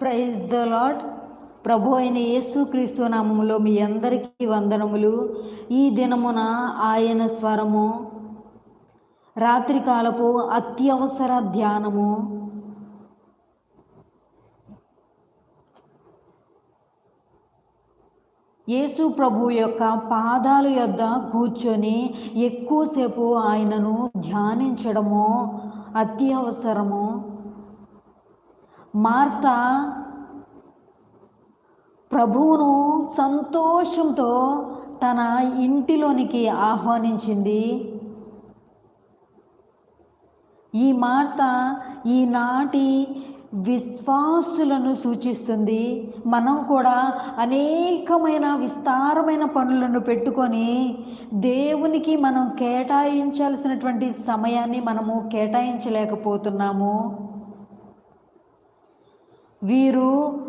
Praise the lord ప్రభు అయిన యేసుక్రీస్తు నామంలో మీ అందరికీ వందనములు. ఈ దినమున ఆయన స్వరము రాత్రికాలపు అత్యవసర ధ్యానము. యేసు ప్రభు యొక్క పాదాల యొద్ద కూర్చొని ఎక్కువసేపు ఆయనను ధ్యానించడము అత్యవసరము. మార్త ప్రభువును సంతోషంతో తన ఇంటిలోనికి ఆహ్వానించింది. ఈ మార్త ఈనాటి విశ్వాసులను సూచిస్తుంది. మనం కూడా అనేకమైన విస్తారమైన పనులను పెట్టుకొని దేవునికి మనం కేటాయించాల్సినటువంటి సమయాన్ని మనము కేటాయించలేకపోతున్నాము. వీరు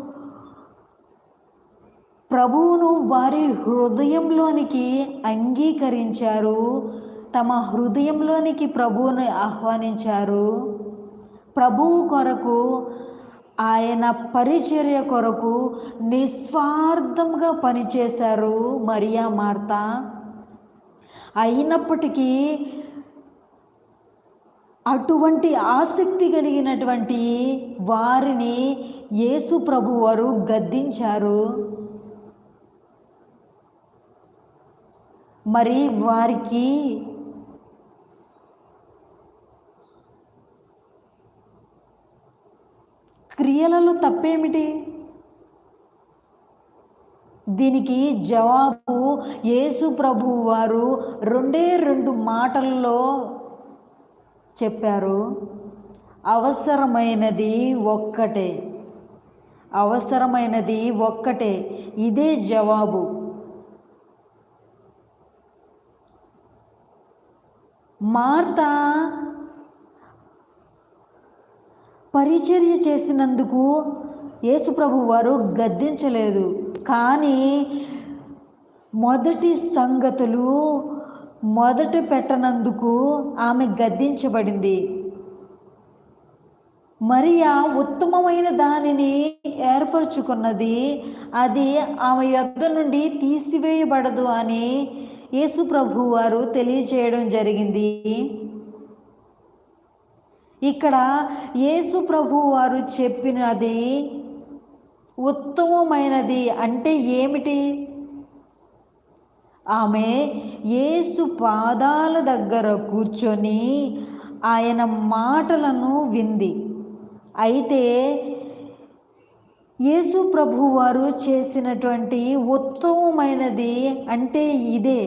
ప్రభువును వారి హృదయంలోనికి అంగీకరించారు తమ హృదయంలోనికి ప్రభువును ఆహ్వానించారు. ప్రభువు కొరకు ఆయన పరిచర్య కొరకు నిస్వార్థంగా పనిచేశారు మరియా మార్త. అయినప్పటికీ అటువంటి ఆసక్తి కలిగినటువంటి వారిని యేసు ప్రభు వారు గద్దించారు. మరి వారికి క్రియలలో తప్పేమిటి? దీనికి జవాబు యేసు ప్రభు వారు రెండే రెండు మాటల్లో చెప్పారు. అవసరమైనది ఒక్కటే. అవసరమైనది ఒక్కటే ఇదే జవాబు. మార్త పరిచర్య చేసినందుకు యేసుప్రభు వారు గద్దించలేదు. కానీ మొదటి సంగతులు మొదట పెట్టనందుకు ఆమె గద్దించబడింది. మరియా ఉత్తమమైన దానిని ఏర్పరచుకున్నది. అది ఆమె యొద్ద నుండి తీసివేయబడదు అని యేసు ప్రభు వారు తెలియచేయడం జరిగింది. ఇక్కడ యేసు ప్రభు వారు చెప్పినది ఉత్తమమైనది అంటే ఏమిటి? ఆమె యేసు పాదాల దగ్గర కూర్చొని ఆయన మాటలను వింది. అయితే యేసు ప్రభు వారు చేసినటువంటి ఉత్తమమైనది అంటే ఇదే.